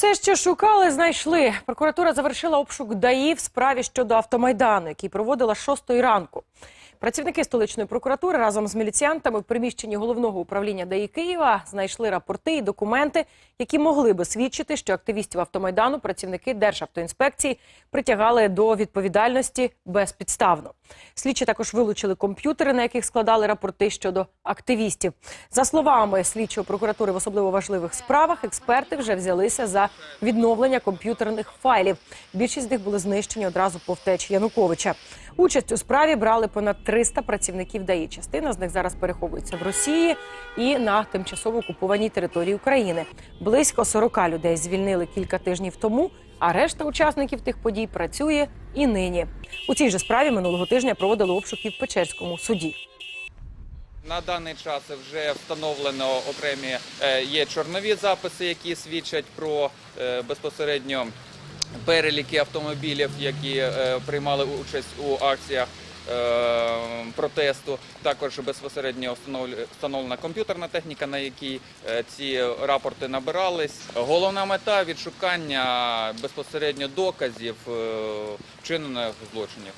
Все, що шукали, знайшли. Прокуратура завершила обшук ДАІ в справі щодо автомайдану, який проводила з 6 ранку. Працівники столичної прокуратури разом з міліціянтами в приміщенні головного управління ДАІ Києва знайшли рапорти і документи, які могли би свідчити, що активістів автомайдану працівники Державтоінспекції притягали до відповідальності безпідставно. Слідчі також вилучили комп'ютери, на яких складали рапорти щодо активістів. За словами слідчої прокуратури в особливо важливих справах, експерти вже взялися за відновлення комп'ютерних файлів. Більшість з них були знищені одразу по втечі Януковича. Участь у справі брали понад 300 працівників ДАІ. Частина з них зараз переховується в Росії і на тимчасово окупованій території України. Близько 40 людей звільнили кілька тижнів тому, а решта учасників тих подій працює і нині. У цій же справі минулого тижня проводили обшуки в Печерському суді. На даний час вже встановлено окремі е, є чорнові записи, які свідчать про е, безпосередньо переліки автомобілів, які е, приймали участь у акціях. Е, Протесту також безпосередньо встановлена комп'ютерна техніка, на якій е, ці рапорти набирались. Головна мета відшукання безпосередньо доказів е, вчинених злочинів.